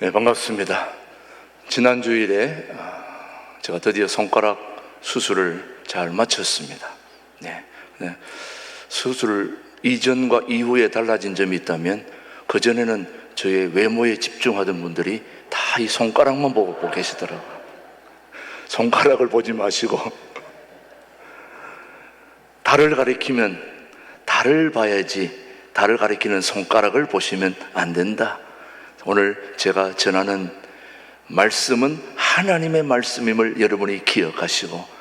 네, 반갑습니다. 지난 주일에 아, 제가 드디어 손가락 수술을 잘 마쳤습니다. 네, 네. 수술 이전과 이후에 달라진 점이 있다면 그 전에는 저의 외모에 집중하던 분들이 다 이 손가락만 보고 계시더라고요. 손가락을 보지 마시고 달을 가리키면 달을 봐야지 달을 가리키는 손가락을 보시면 안 된다. 오늘 제가 전하는 말씀은 하나님의 말씀임을 여러분이 기억하시고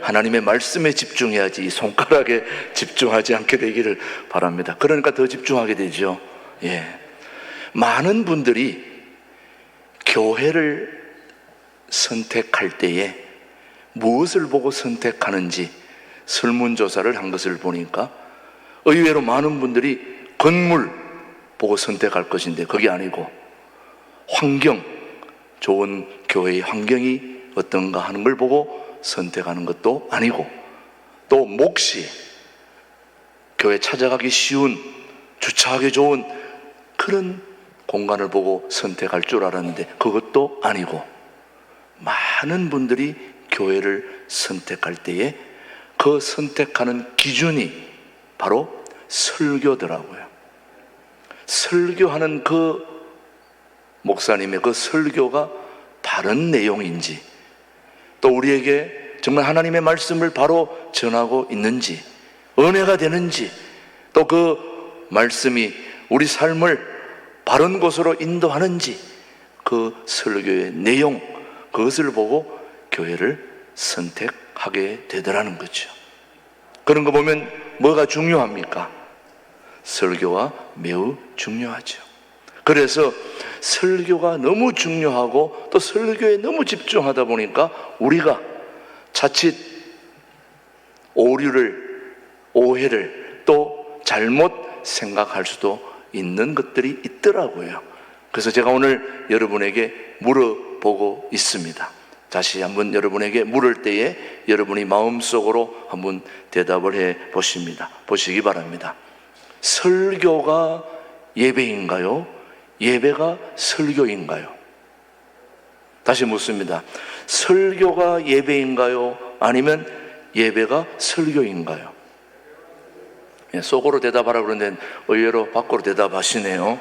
하나님의 말씀에 집중해야지 이 손가락에 집중하지 않게 되기를 바랍니다. 그러니까 더 집중하게 되죠. 예. 많은 분들이 교회를 선택할 때에 무엇을 보고 선택하는지 설문조사를 한 것을 보니까 의외로 많은 분들이 건물 보고 선택할 것인데 그게 아니고 환경, 좋은 교회의 환경이 어떤가 하는 걸 보고 선택하는 것도 아니고 또 몫이 교회 찾아가기 쉬운 주차하기 좋은 그런 공간을 보고 선택할 줄 알았는데 그것도 아니고 많은 분들이 교회를 선택할 때에 그 선택하는 기준이 바로 설교더라고요. 설교하는 그 목사님의 그 설교가 바른 내용인지 또 우리에게 정말 하나님의 말씀을 바로 전하고 있는지 은혜가 되는지 또 그 말씀이 우리 삶을 바른 곳으로 인도하는지 그 설교의 내용 그것을 보고 교회를 선택하게 되더라는 거죠. 그런 거 보면 뭐가 중요합니까? 설교가 매우 중요하죠. 그래서 설교가 너무 중요하고 또 설교에 너무 집중하다 보니까 우리가 자칫 오류를, 오해를 또 잘못 생각할 수도 있는 것들이 있더라고요. 그래서 제가 오늘 여러분에게 물어보고 있습니다. 다시 한번 여러분에게 물을 때에 여러분이 마음속으로 한번 대답을 해 보십니다. 보시기 바랍니다. 설교가 예배인가요? 예배가 설교인가요? 다시 묻습니다. 설교가 예배인가요? 아니면 예배가 설교인가요? 예, 속으로 대답하라 그러는데 의외로 밖으로 대답하시네요.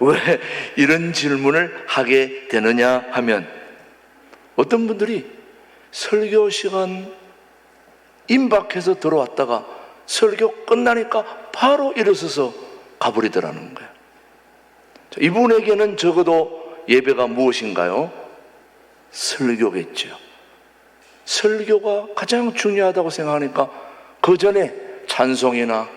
왜 이런 질문을 하게 되느냐 하면 어떤 분들이 설교 시간 임박해서 들어왔다가 설교 끝나니까 바로 일어서서 가버리더라는 거예요. 이분에게는 적어도 예배가 무엇인가요? 설교겠죠. 설교가 가장 중요하다고 생각하니까 그 전에 찬송이나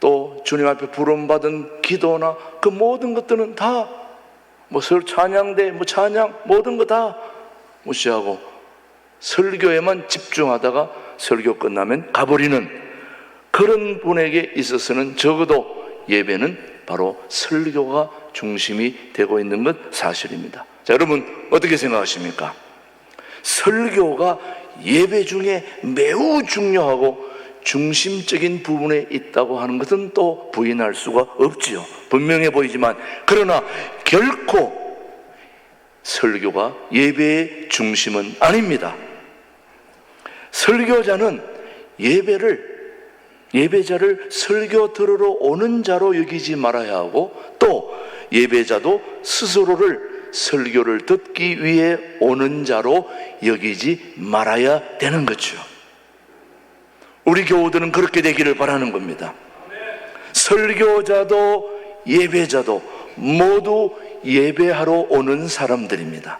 또 주님 앞에 부름받은 기도나 그 모든 것들은 다뭐 찬양대, 뭐 찬양 모든 거 다 무시하고 설교에만 집중하다가 설교 끝나면 가버리는 그런 분에게 있어서는 적어도 예배는 바로 설교가 중심이 되고 있는 것 사실입니다. 자, 여러분 어떻게 생각하십니까? 설교가 예배 중에 매우 중요하고 중심적인 부분에 있다고 하는 것은 또 부인할 수가 없지요. 분명해 보이지만 그러나 결코 설교가 예배의 중심은 아닙니다. 설교자는 예배를 예배자를 설교 들으러 오는 자로 여기지 말아야 하고 또 예배자도 스스로를 설교를 듣기 위해 오는 자로 여기지 말아야 되는 거죠. 우리 교우들은 그렇게 되기를 바라는 겁니다. 설교자도 예배자도 모두 예배하러 오는 사람들입니다.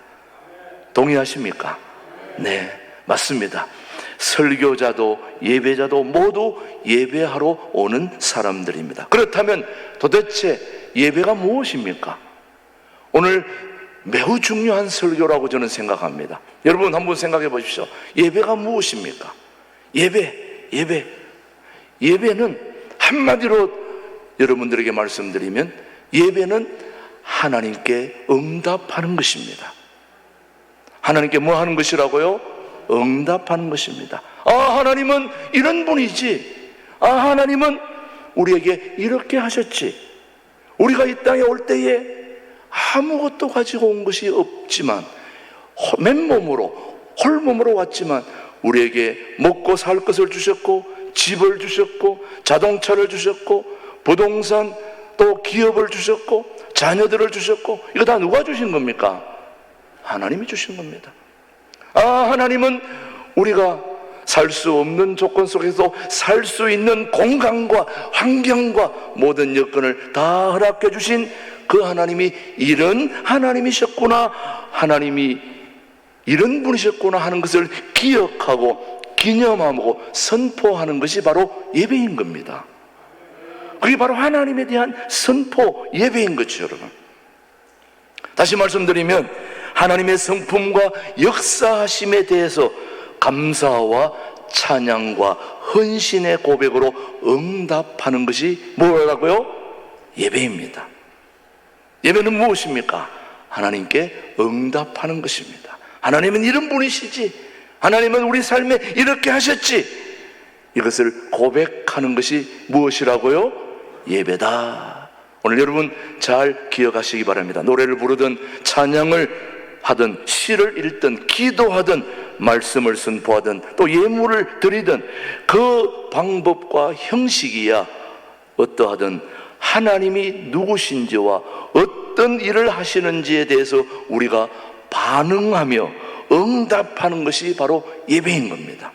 동의하십니까? 네, 맞습니다. 설교자도 예배자도 모두 예배하러 오는 사람들입니다. 그렇다면 도대체 예배가 무엇입니까? 오늘 매우 중요한 설교라고 저는 생각합니다. 여러분 한번 생각해 보십시오. 예배가 무엇입니까? 예배, 예배. 예배는 한마디로 여러분들에게 말씀드리면 예배는 하나님께 응답하는 것입니다. 하나님께 뭐 하는 것이라고요? 응답하는 것입니다. 아, 하나님은 이런 분이지. 아, 하나님은 우리에게 이렇게 하셨지. 우리가 이 땅에 올 때에 아무것도 가지고 온 것이 없지만 호- 맨몸으로 홀몸으로 왔지만 우리에게 먹고 살 것을 주셨고 집을 주셨고 자동차를 주셨고 부동산 또 기업을 주셨고 자녀들을 주셨고 이거 다 누가 주신 겁니까? 하나님이 주신 겁니다. 아, 하나님은 우리가 살 수 없는 조건 속에서 살 수 있는 공간과 환경과 모든 여건을 다 허락해 주신 그 하나님이 이런 하나님이셨구나, 하나님이 이런 분이셨구나 하는 것을 기억하고 기념하고 선포하는 것이 바로 예배인 겁니다. 그게 바로 하나님에 대한 선포 예배인 거죠, 여러분. 다시 말씀드리면 하나님의 성품과 역사하심에 대해서 감사와 찬양과 헌신의 고백으로 응답하는 것이 뭐라고요? 예배입니다. 예배는 무엇입니까? 하나님께 응답하는 것입니다. 하나님은 이런 분이시지. 하나님은 우리 삶에 이렇게 하셨지. 이것을 고백하는 것이 무엇이라고요? 예배다. 오늘 여러분 잘 기억하시기 바랍니다. 노래를 부르든 찬양을 하든 시를 읽든 기도하든 말씀을 선포하든 또 예물을 드리든 그 방법과 형식이야 어떠하든 하나님이 누구신지와 어떤 일을 하시는지에 대해서 우리가 반응하며 응답하는 것이 바로 예배인 겁니다.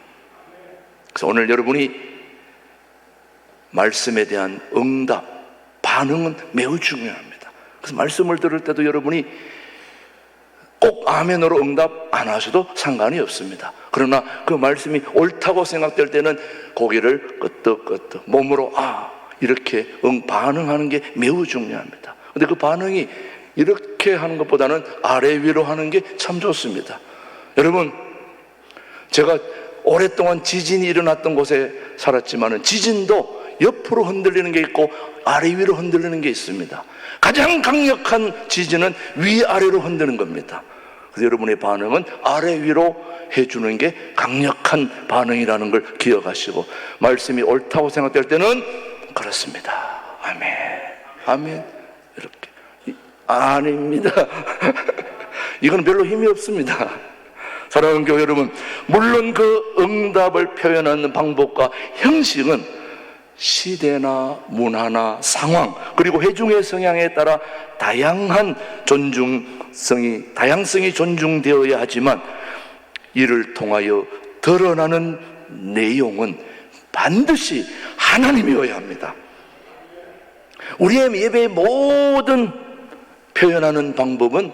그래서 오늘 여러분이 말씀에 대한 응답, 반응은 매우 중요합니다. 그래서 말씀을 들을 때도 여러분이 꼭 아멘으로 응답 안 하셔도 상관이 없습니다. 그러나 그 말씀이 옳다고 생각될 때는 고개를 끄덕끄덕 몸으로 아 이렇게 응 반응하는 게 매우 중요합니다. 근데 그 반응이 이렇게 하는 것보다는 아래 위로 하는 게 참 좋습니다. 여러분 제가 오랫동안 지진이 일어났던 곳에 살았지만은 지진도 옆으로 흔들리는 게 있고 아래 위로 흔들리는 게 있습니다. 가장 강력한 지진은 위아래로 흔드는 겁니다. 그래서 여러분의 반응은 아래 위로 해주는 게 강력한 반응이라는 걸 기억하시고 말씀이 옳다고 생각될 때는 그렇습니다. 아멘. 아멘. 이렇게. 이- 아닙니다. 이건 별로 힘이 없습니다. 사랑하는 교회 여러분, 물론 그 응답을 표현하는 방법과 형식은 시대나 문화나 상황 그리고 회중의 성향에 따라 다양한 존중성이 다양성이 존중되어야 하지만 이를 통하여 드러나는 내용은 반드시 하나님이어야 합니다. 우리의 예배의 모든 표현하는 방법은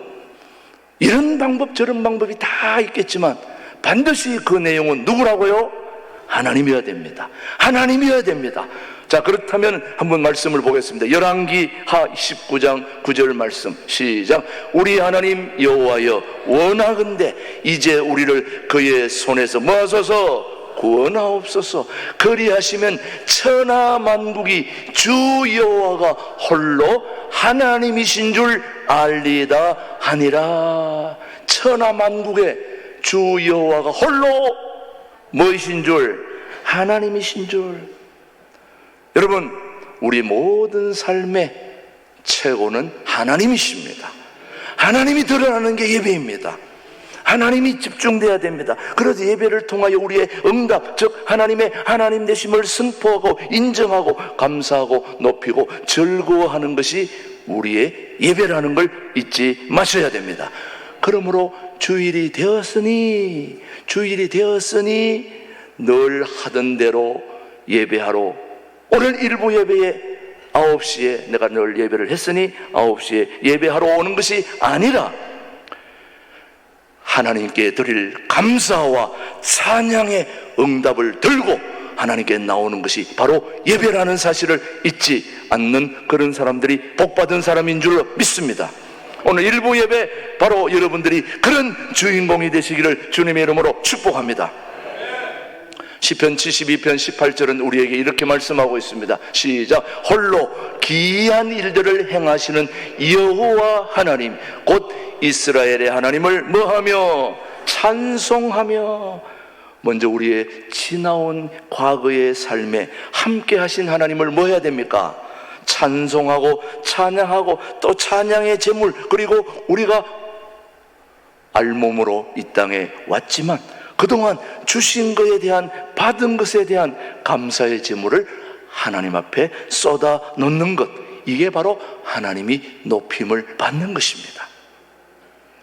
이런 방법 저런 방법이 다 있겠지만 반드시 그 내용은 누구라고요? 하나님이어야 됩니다. 하나님이어야 됩니다. 자 그렇다면 한번 말씀을 보겠습니다. 열왕기 하 19장 9절 말씀 시작. 우리 하나님 여호와여 원하건대 이제 우리를 그의 손에서 모아서서 구원하옵소서. 그리하시면 천하 만국이 주 여호와가 홀로 하나님이신 줄 알리다 하니라. 천하 만국의 주 여호와가 홀로 뭐이신 줄 하나님이신 줄. 여러분, 우리 모든 삶의 최고는 하나님이십니다. 하나님이 드러나는 게 예배입니다. 하나님이 집중돼야 됩니다. 그래서 예배를 통하여 우리의 응답, 즉 하나님의 하나님 되심을 선포하고 인정하고 감사하고 높이고 즐거워하는 것이 우리의 예배라는 걸 잊지 마셔야 됩니다. 그러므로 주일이 되었으니 주일이 되었으니 늘 하던 대로 예배하러 오늘 일부 예배에 9시에 내가 늘 예배를 했으니 9시에 예배하러 오는 것이 아니라 하나님께 드릴 감사와 찬양의 응답을 들고 하나님께 나오는 것이 바로 예배라는 사실을 잊지 않는 그런 사람들이 복받은 사람인 줄로 믿습니다. 오늘 일부 예배 바로 여러분들이 그런 주인공이 되시기를 주님의 이름으로 축복합니다. 시편 72편 18절은 우리에게 이렇게 말씀하고 있습니다. 시작. 홀로 기이한 일들을 행하시는 여호와 하나님 곧 이스라엘의 하나님을 뭐하며 찬송하며 먼저 우리의 지나온 과거의 삶에 함께 하신 하나님을 뭐 해야 됩니까? 찬송하고 찬양하고 또 찬양의 제물 그리고 우리가 알몸으로 이 땅에 왔지만 그동안 주신 것에 대한 받은 것에 대한 감사의 제물을 하나님 앞에 쏟아 놓는 것 이게 바로 하나님이 높임을 받는 것입니다.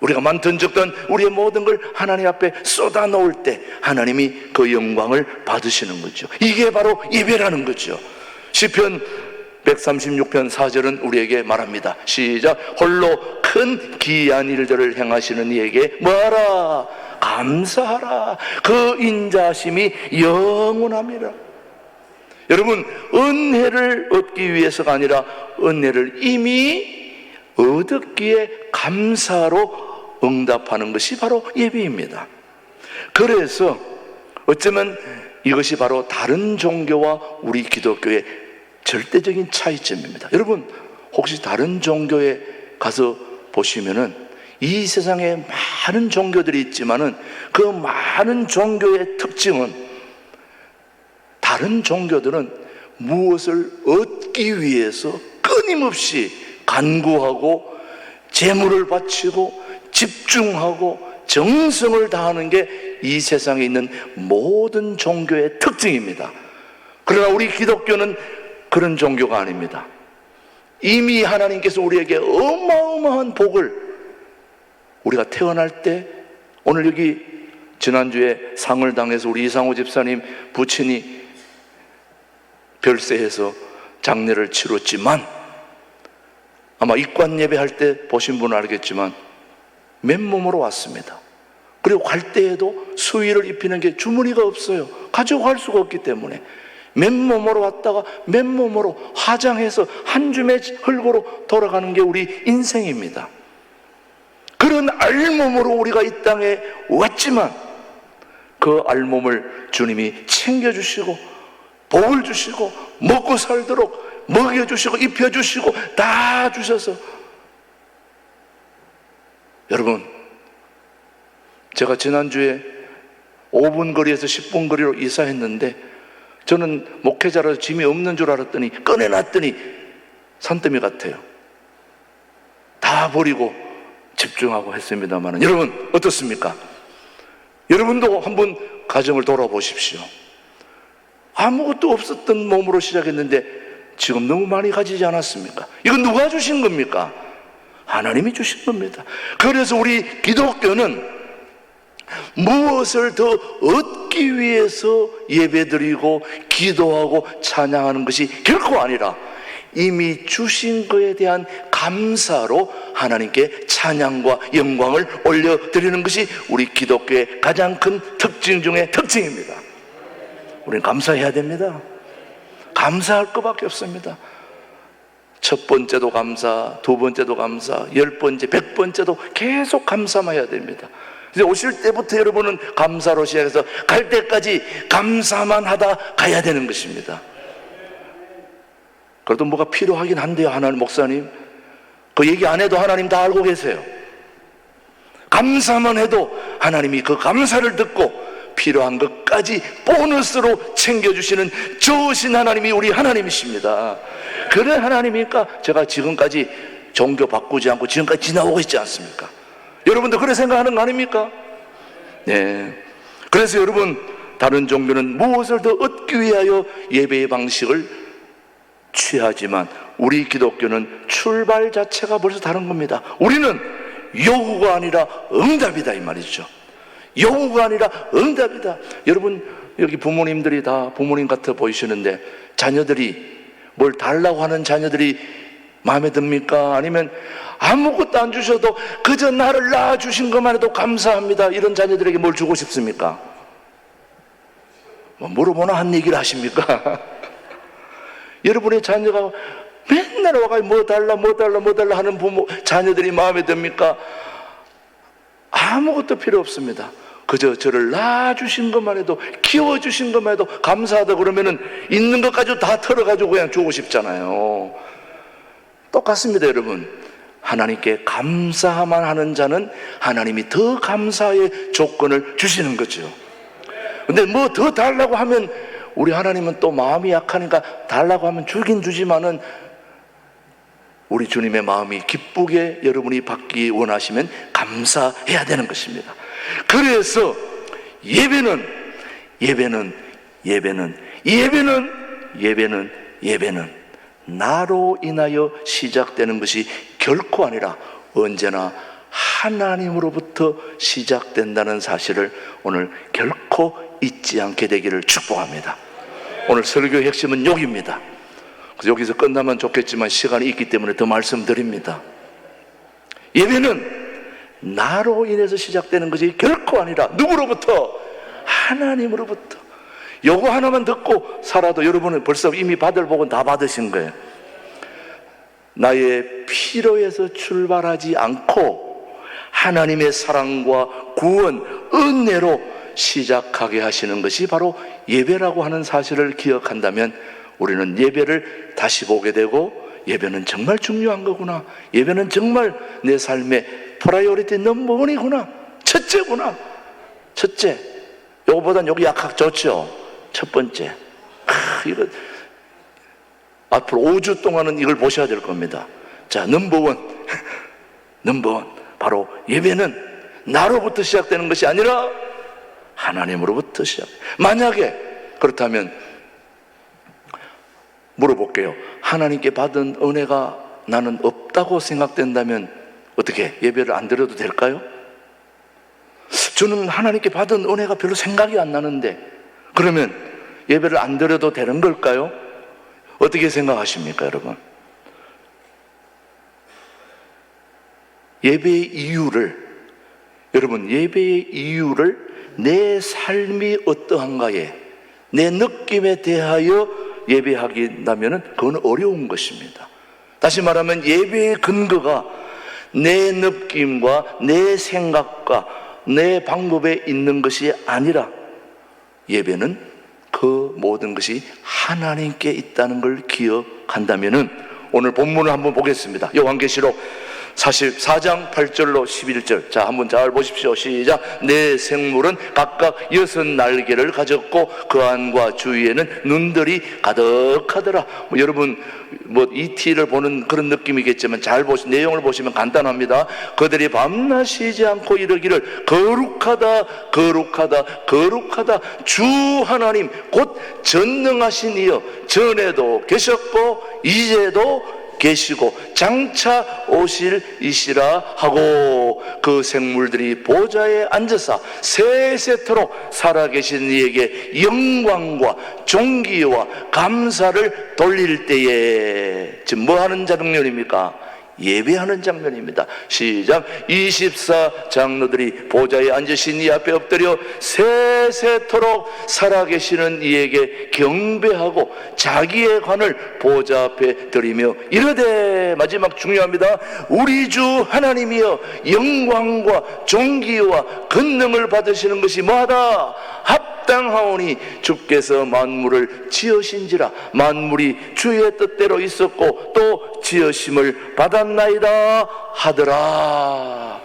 우리가 만든 적던 우리의 모든 걸 하나님 앞에 쏟아 놓을 때 하나님이 그 영광을 받으시는 거죠. 이게 바로 예배라는 거죠. 시편 136편 4절은 우리에게 말합니다. 시작. 홀로 큰 기이한 일들을 행하시는 이에게 뭐하라? 감사하라. 그 인자심이 영원합니다. 여러분, 은혜를 얻기 위해서가 아니라 은혜를 이미 얻었기에 감사로 응답하는 것이 바로 예배입니다. 그래서 어쩌면 이것이 바로 다른 종교와 우리 기독교의 절대적인 차이점입니다. 여러분, 혹시 다른 종교에 가서 보시면은 이 세상에 많은 종교들이 있지만은 그 많은 종교의 특징은 다른 종교들은 무엇을 얻기 위해서 끊임없이 간구하고 재물을 바치고 집중하고 정성을 다하는 게 이 세상에 있는 모든 종교의 특징입니다. 그러나 우리 기독교는 그런 종교가 아닙니다. 이미 하나님께서 우리에게 어마어마한 복을 우리가 태어날 때 오늘 여기 지난주에 상을 당해서 우리 이상호 집사님 부친이 별세해서 장례를 치렀지만 아마 입관 예배할 때 보신 분은 알겠지만 맨몸으로 왔습니다. 그리고 갈 때에도 수의를 입히는 게 주머니가 없어요. 가지고 갈 수가 없기 때문에 맨몸으로 왔다가 맨몸으로 화장해서 한 줌의 흙으로 돌아가는 게 우리 인생입니다. 그런 알몸으로 우리가 이 땅에 왔지만 그 알몸을 주님이 챙겨주시고 복을 주시고 먹고 살도록 먹여주시고 입혀주시고 다 주셔서 여러분 제가 지난주에 5분 거리에서 10분 거리로 이사했는데 저는 목회자라서 짐이 없는 줄 알았더니 꺼내놨더니 산더미 같아요. 다 버리고 집중하고 했습니다만 여러분 어떻습니까? 여러분도 한번 가정을 돌아보십시오. 아무것도 없었던 몸으로 시작했는데 지금 너무 많이 가지지 않았습니까? 이건 누가 주신 겁니까? 하나님이 주신 겁니다. 그래서 우리 기독교는 무엇을 더 얻기 위해서 예배드리고 기도하고 찬양하는 것이 결코 아니라 이미 주신 것에 대한 감사로 하나님께 찬양과 영광을 올려드리는 것이 우리 기독교의 가장 큰 특징 중의 특징입니다. 우리는 감사해야 됩니다. 감사할 것밖에 없습니다. 첫 번째도 감사, 두 번째도 감사, 열 번째, 백 번째도 계속 감사만 해야 됩니다. 이제 오실 때부터 여러분은 감사로 시작해서 갈 때까지 감사만 하다 가야 되는 것입니다. 그래도 뭐가 필요하긴 한데요, 하나님 목사님. 그 얘기 안 해도 하나님 다 알고 계세요. 감사만 해도 하나님이 그 감사를 듣고 필요한 것까지 보너스로 챙겨주시는 좋으신 하나님이 우리 하나님이십니다. 그런 하나님이니까 제가 지금까지 종교 바꾸지 않고 지금까지 지나오고 있지 않습니까? 여러분도 그런 생각하는 거 아닙니까? 네. 그래서 여러분, 다른 종교는 무엇을 더 얻기 위하여 예배의 방식을 취하지만 우리 기독교는 출발 자체가 벌써 다른 겁니다. 우리는 요구가 아니라 응답이다 이 말이죠. 요구가 아니라 응답이다. 여러분 여기 부모님들이 다 부모님 같아 보이시는데 자녀들이 뭘 달라고 하는 자녀들이 마음에 듭니까? 아니면 아무것도 안 주셔도 그저 나를 낳아 주신 것만 해도 감사합니다. 이런 자녀들에게 뭘 주고 싶습니까? 뭐 물어보나 한 얘기를 하십니까? 여러분의 자녀가 맨날 와가지고 뭐 달라 뭐 달라 뭐 달라 하는 부모 자녀들이 마음에 듭니까? 아무것도 필요 없습니다. 그저 저를 낳아주신 것만 해도 키워주신 것만 해도 감사하다 그러면은 있는 것까지 다 털어가지고 그냥 주고 싶잖아요. 똑같습니다, 여러분. 하나님께 감사만 하는 자는 하나님이 더 감사의 조건을 주시는 거죠. 근데 뭐 더 달라고 하면 우리 하나님은 또 마음이 약하니까 달라고 하면 주긴 주지만은 우리 주님의 마음이 기쁘게 여러분이 받기 원하시면 감사해야 되는 것입니다. 그래서 예배는 예배는 예배는 예배는 예배는 예배는 나로 인하여 시작되는 것이 결코 아니라 언제나 하나님으로부터 시작된다는 사실을 오늘 결코 잊지 않게 되기를 축복합니다. 오늘 설교의 핵심은 여기입니다. 여기서 끝나면 좋겠지만 시간이 있기 때문에 더 말씀드립니다. 예배는 나로 인해서 시작되는 것이 결코 아니라 누구로부터? 하나님으로부터. 요거 하나만 듣고 살아도 여러분은 벌써 이미 받을 복은 다 받으신 거예요. 나의 필요에서 출발하지 않고 하나님의 사랑과 구원, 은혜로 시작하게 하시는 것이 바로 예배라고 하는 사실을 기억한다면 우리는 예배를 다시 보게 되고 예배는 정말 중요한 거구나. 예배는 정말 내 삶의 프라이오리티 넘버원이구나. 첫째구나. 첫째. 요거보단 여기 약학 좋죠. 첫 번째. 크, 이거 앞으로 5주 동안은 이걸 보셔야 될 겁니다. 자, 넘버원. 넘버원. 바로 예배는 나로부터 시작되는 것이 아니라 하나님으로부터 시작. 만약에 그렇다면 물어볼게요. 하나님께 받은 은혜가 나는 없다고 생각된다면 어떻게 예배를 안 드려도 될까요? 저는 하나님께 받은 은혜가 별로 생각이 안 나는데 그러면 예배를 안 드려도 되는 걸까요? 어떻게 생각하십니까, 여러분? 예배의 이유를 여러분 예배의 이유를 내 삶이 어떠한가에 내 느낌에 대하여 예배하긴다면은 그건 어려운 것입니다. 다시 말하면 예배의 근거가 내 느낌과 내 생각과 내 방법에 있는 것이 아니라 예배는 그 모든 것이 하나님께 있다는 걸 기억한다면은 오늘 본문을 한번 보겠습니다. 요한계시록 44장 8절로 11절. 자, 한번 잘 보십시오. 시작. 내 생물은 각각 여섯 날개를 가졌고 그 안과 주위에는 눈들이 가득하더라. 뭐 여러분 뭐 이티를 보는 그런 느낌이겠지만 잘 보시 내용을 보시면 간단합니다. 그들이 밤낮 쉬지 않고 이르기를 거룩하다 거룩하다 거룩하다 주 하나님 곧 전능하신 이여 전에도 계셨고 이제도 계시고 장차 오실 이시라 하고 그 생물들이 보좌에 앉아서 세세토록 살아계신 이에게 영광과 존귀와 감사를 돌릴 때에 지금 뭐 하는 장면입니까? 예배하는 장면입니다. 시작. 24 장로들이 보좌에 앉으신 이 앞에 엎드려 세세토록 살아계시는 이에게 경배하고 자기의 관을 보좌 앞에 드리며 이르되 마지막 중요합니다. 우리 주 하나님이여 영광과 존귀와 근능을 받으시는 것이 뭐하다? 합 당하오니 주께서 만물을 지으신지라 만물이 주의 뜻대로 있었고 또 지으심을 받았나이다 하더라.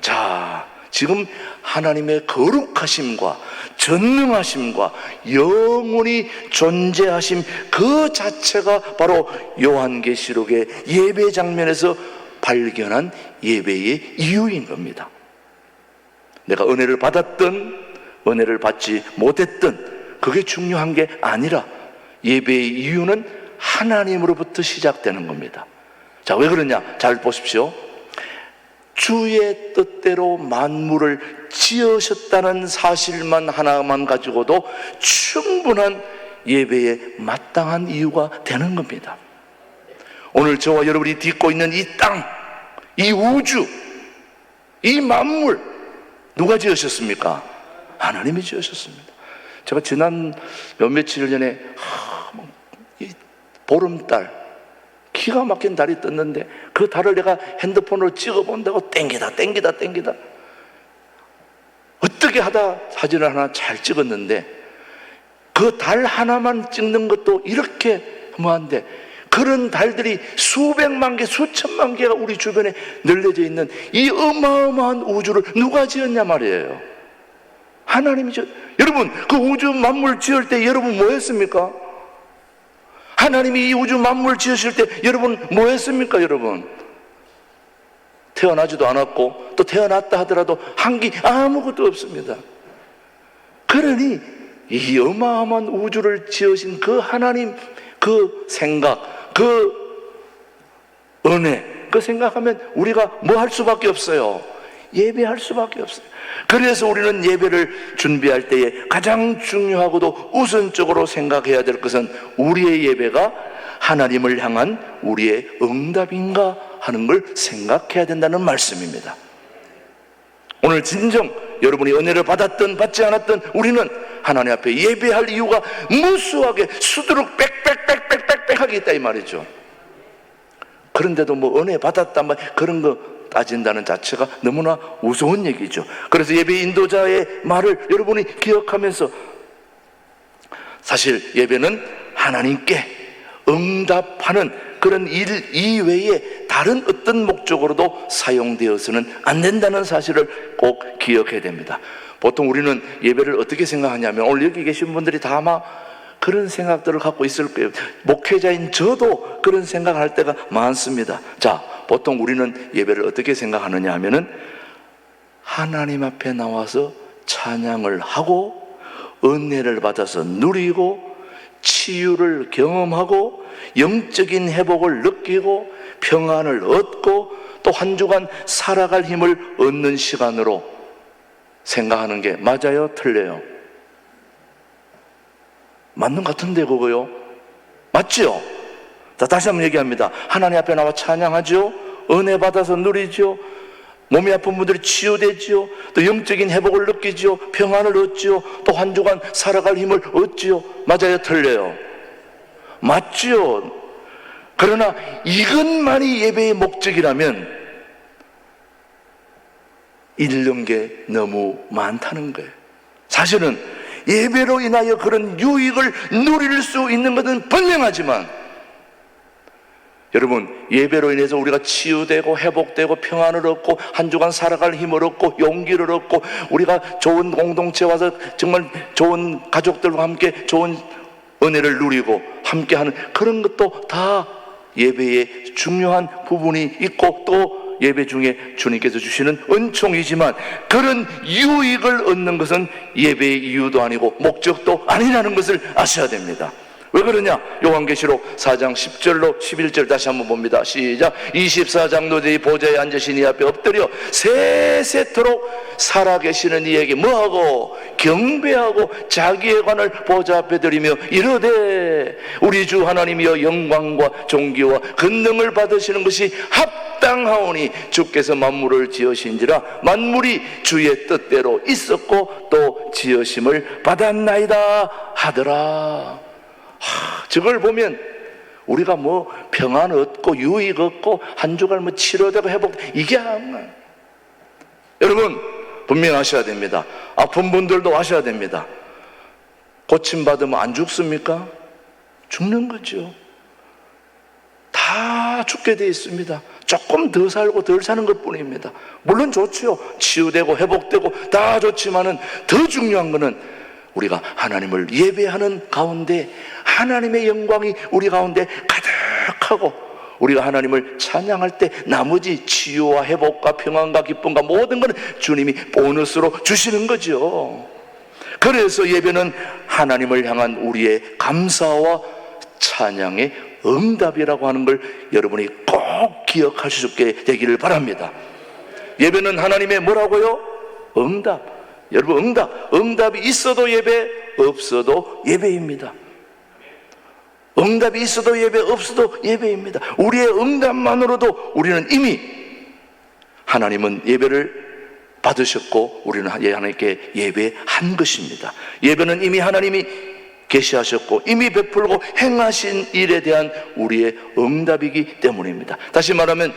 자, 지금 하나님의 거룩하심과 전능하심과 영원히 존재하심 그 자체가 바로 요한계시록의 예배 장면에서 발견한 예배의 이유인 겁니다. 내가 은혜를 받았던 은혜를 받지 못했던 그게 중요한 게 아니라 예배의 이유는 하나님으로부터 시작되는 겁니다. 자, 왜 그러냐? 잘 보십시오. 주의 뜻대로 만물을 지으셨다는 사실만 하나만 가지고도 충분한 예배에 마땅한 이유가 되는 겁니다. 오늘 저와 여러분이 딛고 있는 이 땅, 이 우주, 이 만물, 누가 지으셨습니까? 하나님이 지으셨습니다. 제가 지난 몇 며칠 전에 하, 뭐, 이 보름달 기가 막힌 달이 떴는데 그 달을 내가 핸드폰으로 찍어 본다고 땡기다 땡기다 땡기다 어떻게 하다 사진을 하나 잘 찍었는데 그 달 하나만 찍는 것도 이렇게 뭐한데 그런 달들이 수백만 개, 수천만 개가 우리 주변에 널려져 있는 이 어마어마한 우주를 누가 지었냐 말이에요. 하나님이 지 여러분, 그 우주 만물 지을 때 여러분 뭐 했습니까? 하나님이 이 우주 만물 지으실 때 여러분 뭐 했습니까, 여러분? 태어나지도 않았고 또 태어났다 하더라도 한게 아무것도 없습니다. 그러니 이 어마어마한 우주를 지으신 그 하나님 그 생각, 그 은혜, 그 생각하면 우리가 뭐 할 수밖에 없어요. 예배할 수밖에 없어요. 그래서 우리는 예배를 준비할 때에 가장 중요하고도 우선적으로 생각해야 될 것은 우리의 예배가 하나님을 향한 우리의 응답인가 하는 걸 생각해야 된다는 말씀입니다. 오늘 진정 여러분이 은혜를 받았든 받지 않았든 우리는 하나님 앞에 예배할 이유가 무수하게 수두룩 빽빽빽빽빽빽하게 있다 이 말이죠. 그런데도 뭐 은혜 받았단 말 그런 거 따진다는 자체가 너무나 우스운 얘기죠. 그래서 예배 인도자의 말을 여러분이 기억하면서 사실 예배는 하나님께 응답하는 그런 일 이외에 다른 어떤 목적으로도 사용되어서는 안 된다는 사실을 꼭 기억해야 됩니다. 보통 우리는 예배를 어떻게 생각하냐면 오늘 여기 계신 분들이 다 아마 그런 생각들을 갖고 있을 거예요. 목회자인 저도 그런 생각을 할 때가 많습니다. 자, 보통 우리는 예배를 어떻게 생각하느냐 하면은 하나님 앞에 나와서 찬양을 하고 은혜를 받아서 누리고 치유를 경험하고 영적인 회복을 느끼고 평안을 얻고 또 한 주간 살아갈 힘을 얻는 시간으로 생각하는 게 맞아요? 틀려요? 맞는 것 같은데 그거요? 맞지요? 자, 다시 한번 얘기합니다. 하나님 앞에 나와 찬양하죠? 은혜 받아서 누리죠? 몸이 아픈 분들이 치유되지요. 또 영적인 회복을 느끼지요. 평안을 얻지요. 또 한 주간 살아갈 힘을 얻지요. 맞아요? 틀려요? 맞지요? 그러나 이것만이 예배의 목적이라면 잃는 게 너무 많다는 거예요. 사실은 예배로 인하여 그런 유익을 누릴 수 있는 것은 분명하지만 여러분 예배로 인해서 우리가 치유되고 회복되고 평안을 얻고 한 주간 살아갈 힘을 얻고 용기를 얻고 우리가 좋은 공동체 와서 정말 좋은 가족들과 함께 좋은 은혜를 누리고 함께 하는 그런 것도 다 예배의 중요한 부분이 있고 또 예배 중에 주님께서 주시는 은총이지만 그런 유익을 얻는 것은 예배의 이유도 아니고 목적도 아니라는 것을 아셔야 됩니다. 왜 그러냐? 요한계시록 4장 10절로 11절 다시 한번 봅니다. 시작. 24장 노제의 보좌에 앉으신 이 앞에 엎드려 세세토록 살아계시는 이에게 뭐하고 경배하고 자기의 관을 보좌 앞에 드리며 이르되 우리 주 하나님이여 영광과 존귀와 근능을 받으시는 것이 합당하오니 주께서 만물을 지으신지라 만물이 주의 뜻대로 있었고 또 지으심을 받았나이다 하더라. 하, 저걸 보면 우리가 뭐 평안 얻고 유익 얻고 한 주간 뭐 치료되고 회복 이게 아니야. 여러분 분명하셔야 됩니다. 아픈 분들도 아셔야 됩니다. 고침 받으면 안 죽습니까? 죽는 거죠. 다 죽게 돼 있습니다. 조금 더 살고 덜 사는 것 뿐입니다. 물론 좋죠. 치유되고 회복되고 다 좋지만은 더 중요한 거는 우리가 하나님을 예배하는 가운데 하나님의 영광이 우리 가운데 가득하고 우리가 하나님을 찬양할 때 나머지 치유와 회복과 평안과 기쁨과 모든 것은 주님이 보너스로 주시는 거죠. 그래서 예배는 하나님을 향한 우리의 감사와 찬양의 응답이라고 하는 걸 여러분이 꼭 기억할 수 있게 되기를 바랍니다. 예배는 하나님의 뭐라고요? 응답. 여러분 응답. 응답이 있어도 예배, 없어도 예배입니다. 응답이 있어도 예배, 없어도 예배입니다. 우리의 응답만으로도 우리는 이미 하나님은 예배를 받으셨고 우리는 하나님께 예배한 것입니다. 예배는 이미 하나님이 계시하셨고 이미 베풀고 행하신 일에 대한 우리의 응답이기 때문입니다. 다시 말하면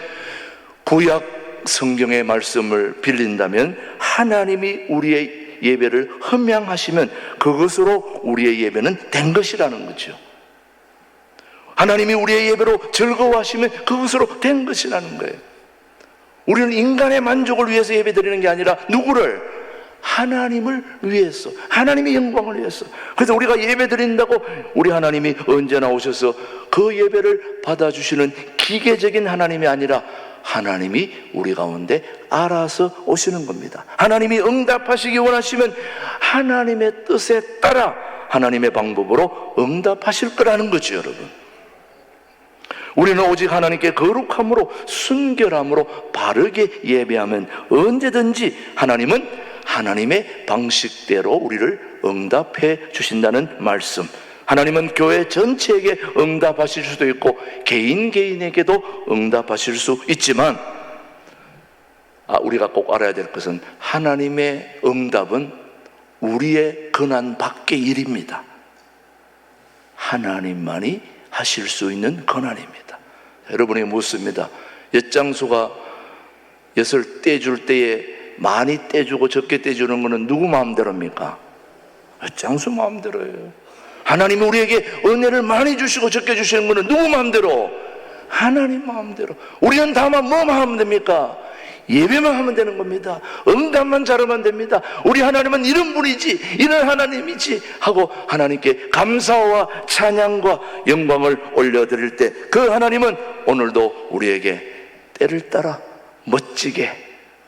구약 성경의 말씀을 빌린다면 하나님이 우리의 예배를 흠양하시면 그것으로 우리의 예배는 된 것이라는 거죠. 하나님이 우리의 예배로 즐거워하시면 그것으로 된 것이라는 거예요. 우리는 인간의 만족을 위해서 예배 드리는 게 아니라 누구를? 하나님을 위해서, 하나님의 영광을 위해서. 그래서 우리가 예배 드린다고 우리 하나님이 언제나 오셔서 그 예배를 받아주시는 기계적인 하나님이 아니라 하나님이 우리 가운데 알아서 오시는 겁니다. 하나님이 응답하시기 원하시면 하나님의 뜻에 따라 하나님의 방법으로 응답하실 거라는 거죠, 여러분. 우리는 오직 하나님께 거룩함으로 순결함으로 바르게 예배하면 언제든지 하나님은 하나님의 방식대로 우리를 응답해 주신다는 말씀. 하나님은 교회 전체에게 응답하실 수도 있고 개인 개인에게도 응답하실 수 있지만 아, 우리가 꼭 알아야 될 것은 하나님의 응답은 우리의 근한 밖의 일입니다. 하나님만이 하실 수 있는 권한입니다. 여러분이 묻습니다. 엿장수가 엿을 떼줄 때에 많이 떼주고 적게 떼주는 것은 누구 마음대로입니까? 엿장수 마음대로예요. 하나님이 우리에게 은혜를 많이 주시고 적게 주시는 것은 누구 마음대로? 하나님 마음대로. 우리는 다만 하면 됩니까? 예배만 하면 되는 겁니다. 응답만 잘하면 됩니다. 우리 하나님은 이런 분이지, 이런 하나님이지 하고 하나님께 감사와 찬양과 영광을 올려드릴 때 그 하나님은 오늘도 우리에게 때를 따라 멋지게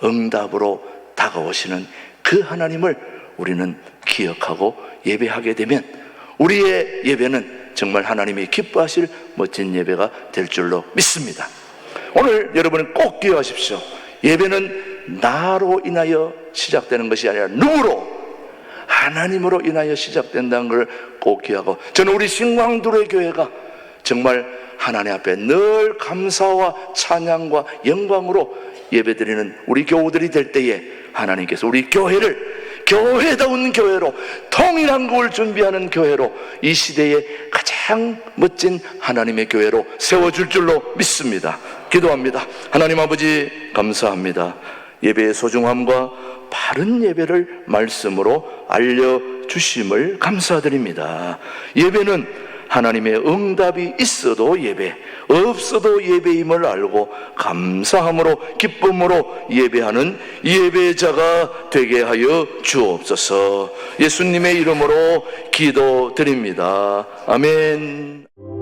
응답으로 다가오시는 그 하나님을 우리는 기억하고 예배하게 되면 우리의 예배는 정말 하나님이 기뻐하실 멋진 예배가 될 줄로 믿습니다. 오늘 여러분은 꼭 기억하십시오. 예배는 나로 인하여 시작되는 것이 아니라 누구로? 하나님으로 인하여 시작된다는 걸 꼭 기억하고 저는 우리 신광두레 교회가 정말 하나님 앞에 늘 감사와 찬양과 영광으로 예배드리는 우리 교우들이 될 때에 하나님께서 우리 교회를 교회다운 교회로 통일한 국을 준비하는 교회로 이 시대에 가장 멋진 하나님의 교회로 세워줄 줄로 믿습니다. 기도합니다. 하나님 아버지 감사합니다. 예배의 소중함과 바른 예배를 말씀으로 알려주심을 감사드립니다. 예배는 하나님의 응답이 있어도 예배, 없어도 예배임을 알고 감사함으로 기쁨으로 예배하는 예배자가 되게 하여 주옵소서. 예수님의 이름으로 기도드립니다. 아멘.